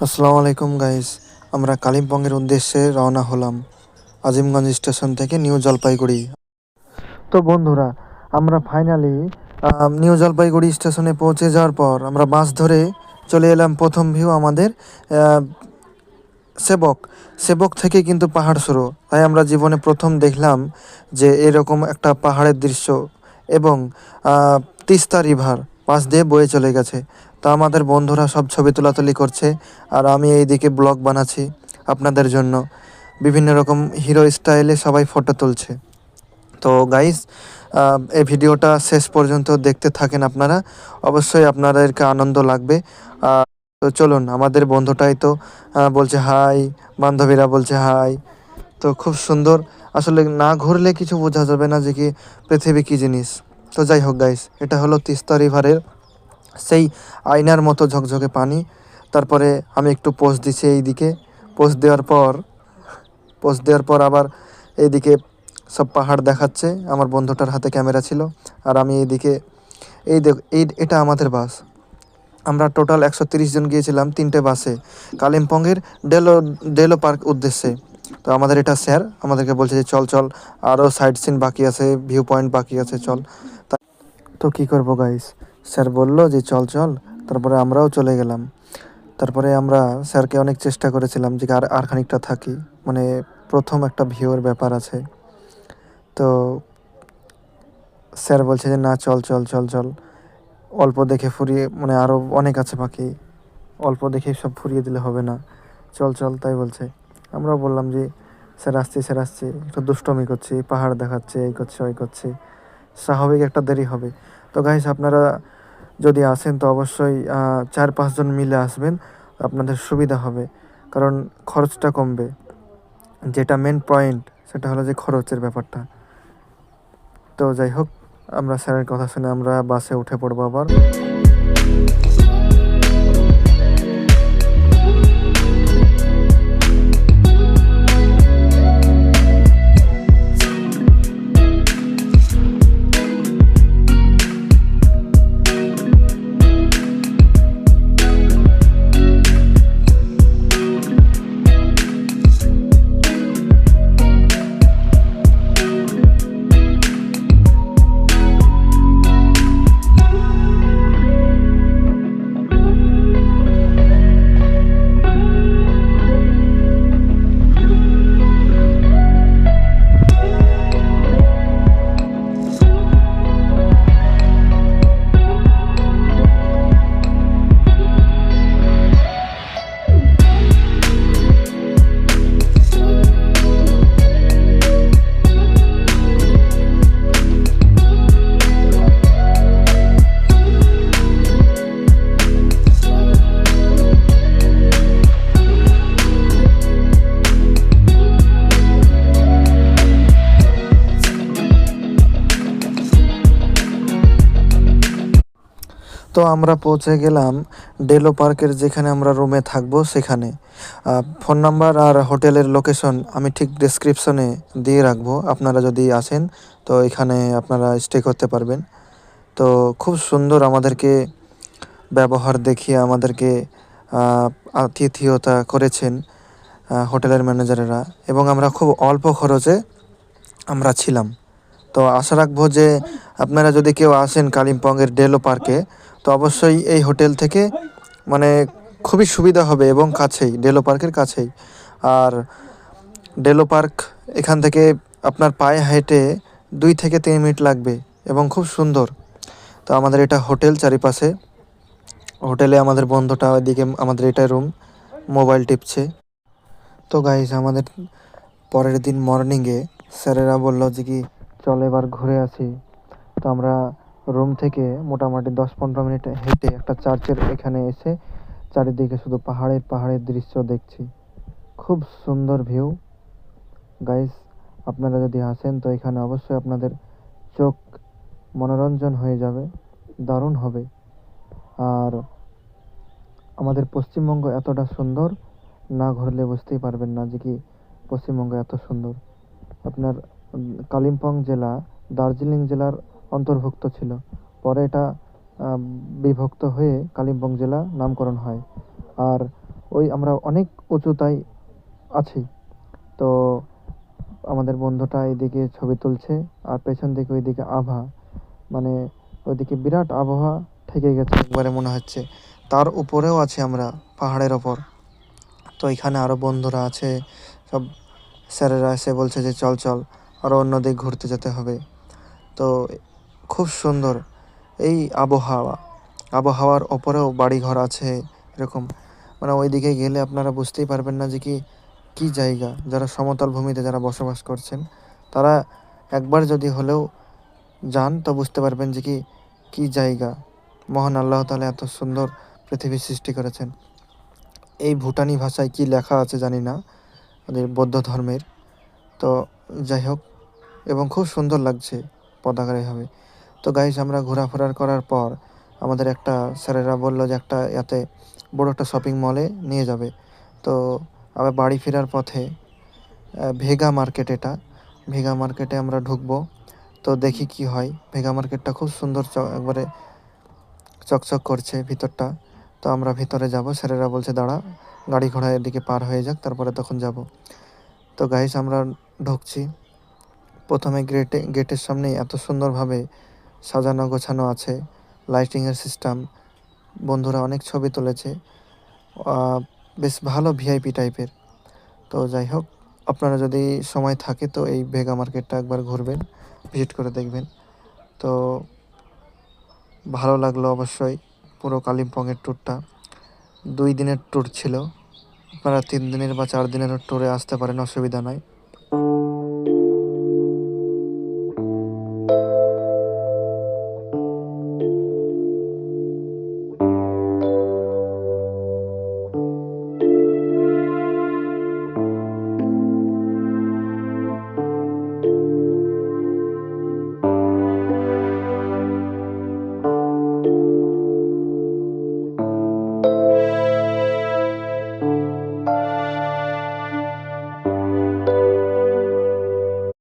আসসালামু আলাইকুম গাইস আমরা কালিম্পংয়ের উদ্দেশ্যে রওনা হলাম আজিমগঞ্জ স্টেশন থেকে নিউ জলপাইগুড়ি। তো বন্ধুরা, আমরা ফাইনালি নিউ জলপাইগুড়ি স্টেশনে পৌঁছে যাওয়ার পর আমরা বাস ধরে চলে এলাম প্রথম ভিউ আমাদের সেবক। সেবক থেকে কিন্তু পাহাড় শুরু। তাই আমরা জীবনে প্রথম দেখলাম যে এরকম একটা পাহাড়ের দৃশ্য এবং তিস্তা রিভার। পাশ দিয়ে বয়ে চলে গেছে। তা আমাদের বন্ধুরা সব ছবি তোলাতুলি করছে আর আমি এইদিকে ব্লগ বানাচ্ছি আপনাদের জন্য। বিভিন্ন রকম হিরো স্টাইলে সবাই ফটো তুলছে। তো গাইস এই ভিডিওটা শেষ পর্যন্ত দেখতে থাকেন আপনারা। অবশ্যই আপনাদেরকে আনন্দ লাগবে। তো চলুন, আমাদের বন্ধুটাই তো বলছে হাই বান্ধবীরা বলছে হাই তো খুব সুন্দর। আসলে না ঘুরলে কিছু বোঝা যাবে না যে কি পৃথিবী কী জিনিস। তো যাই হোক গাইস এটা হলো তিস্তা রিভারের সেই আয়নার মতো ঝকঝকে পানি। তারপরে আমি একটু পোস্ট দিছি এইদিকে। পোস্ট দেওয়ার পর পোস্ট দেওয়ার পর আবার এইদিকে সব পাহাড় দেখাচ্ছে। আমার বন্ধুটার হাতে ক্যামেরা ছিল। আর আমি এইদিকে, এই দেখ, এই, এটা আমাদের বাস। আমরা টোটাল একশো জন গিয়েছিলাম তিনটে বাসে। কালিম্পংয়ের ডেলো ডেলো পার্ক উদ্দেশ্যে। তো আমাদের এটা স্যার আমাদেরকে বলছে যে, চল চল আরও সাইড সিন বাকি আছে ভিউ পয়েন্ট বাকি আছে, চল। তা- কী করব গাইস স্যার বলল যে, চল চল। তারপরে আমরাও চলে গেলাম। তারপরে আমরা স্যারকে অনেক চেষ্টা করেছিলাম যে, আর আর খানিকটা থাকি। মানে প্রথম একটা ভিউর ব্যাপার আছে। তো স্যার বলছে যে, না, চল চল চল চল। অল্প দেখে ফুরিয়ে মানে আরও অনেক আছে বাকি। অল্প দেখে সব ফুরিয়ে দিলে হবে না। চল চল, তাই বলছে। আমরাও বললাম যে, স্যার, আসছি স্যার, আসছি। একটু দুষ্টমি করছি, পাহাড় দেখাচ্ছে, এই করছে, ওই করছে। স্বাভাবিক একটা দেরি হবে। তো গাইস আপনারা যদি আসেন, তো অবশ্যই চার পাঁচজন মিলে আসবেন, আপনাদের সুবিধা হবে। কারণ খরচটা কমবে। যেটা মেন পয়েন্ট সেটা হলো যে খরচের ব্যাপারটা। তো যাই হোক, আমরা স্যারের কথা শুনে আমরা বাসে উঠে পড়ব আবার। তো আমরা পৌঁছে গেলাম ডেলো পার্কের যেখানে আমরা রুমে থাকব সেখানে। ফোন নাম্বার আর হোটেলের লোকেশন আমি ঠিক ডেসক্রিপশনে দিয়ে রাখব, আপনারা যদি আসেন তো এখানে আপনারা স্টে করতে পারবেন। তো খুব সুন্দর আমাদেরকে ব্যবহার দেখিয়ে আমাদেরকে আতিথেয়তা করেছেন হোটেলের ম্যানেজারেরা এবং আমরা খুব অল্প খরচে আমরা ছিলাম। তো আশা রাখব যে আপনারা যদি কেউ আসেন কালিম্পংয়ের ডেলো পার্কে তো অবশ্যই এই হোটেল থেকে মানে খুবই সুবিধা হবে এবং কাছেই ডেলো পার্কের কাছেই। আর ডেলো পার্ক এখান থেকে আপনার পায়ে হেঁটে দুই থেকে তিন মিনিট লাগবে এবং খুব সুন্দর। তো আমাদের এটা হোটেল চারিপাশে। হোটেলে আমাদের বন্ধুটা ওইদিকে আমাদের এটা রুম, মোবাইল টিপছে। তো গাইজ আমাদের পরের দিন মর্নিংয়ে স্যারেরা বলল যে কি, চল এবার ঘুরে আসি। তো আমরা রুম থেকে মোটামুটি দশ পনেরো মিনিট হেঁটে একটা চার্চের এখানে এসে চারিদিকে শুধু পাহাড়ের পাহাড়ের দৃশ্য দেখছি। খুব সুন্দর ভিউ। গাইস, আপনারা যদি আসেন, তো এখানে অবশ্যই আপনাদের চোখ মনোরঞ্জন হয়ে যাবে, দারুণ হবে। আর আমাদের পশ্চিমবঙ্গ এতটা সুন্দর, না ঘুরলে বুঝতেই পারবেন না যে কি পশ্চিমবঙ্গ এত সুন্দর। আপনার কালিম্পং জেলা, দার্জিলিং জেলার অন্তর্ভুক্ত ছিল। পরে এটা বিভক্ত হয়ে কালিম্পং জেলা নামকরণ হয়। আর ওই আমরা অনেক উঁচুতায় আছি। তো আমাদের বন্ধুটা এদিকে ছবি তুলছে আর পেছন দিকে ওইদিকে আভা। মানে ওইদিকে বিরাট আবহাওয়া থেকে গেছে একবারে মনে হচ্ছে। তার উপরেও আছি আমরা পাহাড়ের ওপর। তো এখানে আরও বন্ধুরা আছে, সব স্যারেরা এসে বলছে যে, চল চল আরও অন্য দিক ঘুরতে যেতে হবে। তো খুব সুন্দর। এই আবহাওয়া। আবহাওয়ার ওপরেও বাড়িঘর আছে এরকম। মানে ওইদিকে গেলে আপনারা বুঝতেই পারবেন না যে কি, কী জায়গা। যারা সমতল ভূমিতে যারা বসবাস করছেন, তারা একবার যদি হলেও যান তো বুঝতে পারবেন যে কি, কী জায়গা। মহান আল্লাহ তাআলা এত সুন্দর পৃথিবী সৃষ্টি করেছেন। এই ভুটানি ভাষায় কি লেখা আছে জানি না ওদের বৌদ্ধ ধর্মের। তো যাই হোক, এবং খুব সুন্দর লাগছে পতাকার এভাবে তো গাইস আমরা ঘোরাফেরার করার পর আমাদের একটা স্যারেরা বলল যে একটা এতে বড় একটা শপিং মলে নিয়ে যাবে। তো আবার বাড়ি ফেরার পথে ভেগা মার্কেট এটা, ভেগা মার্কেটে আমরা ঢুকবো। তো দেখি কি হয়, ভেগা মার্কেটটা খুব সুন্দর একবারে চকচক করছে ভিতরটা। তো আমরা ভিতরে যাব, স্যারেরা বলছে, দাঁড়া, গাড়ি ঘোড়া এদিকে পার হয়ে যাক, তারপরে তখন যাব। তো গাইস আমরা ঢুকছি। প্রথমে গেটে গেটের সামনে এত সুন্দরভাবে সাজানো গোছানো আছে, লাইটিংয়ের সিস্টেম, বন্ধুরা অনেক ছবি তুলেছে বেশ ভালো ভিআইপি টাইপের। তো যাই হোক, আপনারা যদি সময় থাকে তো এই ভেগা মার্কেটটা একবার ঘুরবেন, ভিজিট করে দেখবেন। তো ভালো লাগল অবশ্যই পুরো কালিম্পংয়ের ট্যুরটা। দুই দিনের ট্যুর ছিল, আপনারা তিন দিনের বা চার দিনের ট্যুরে আসতে পারেন, অসুবিধা নয়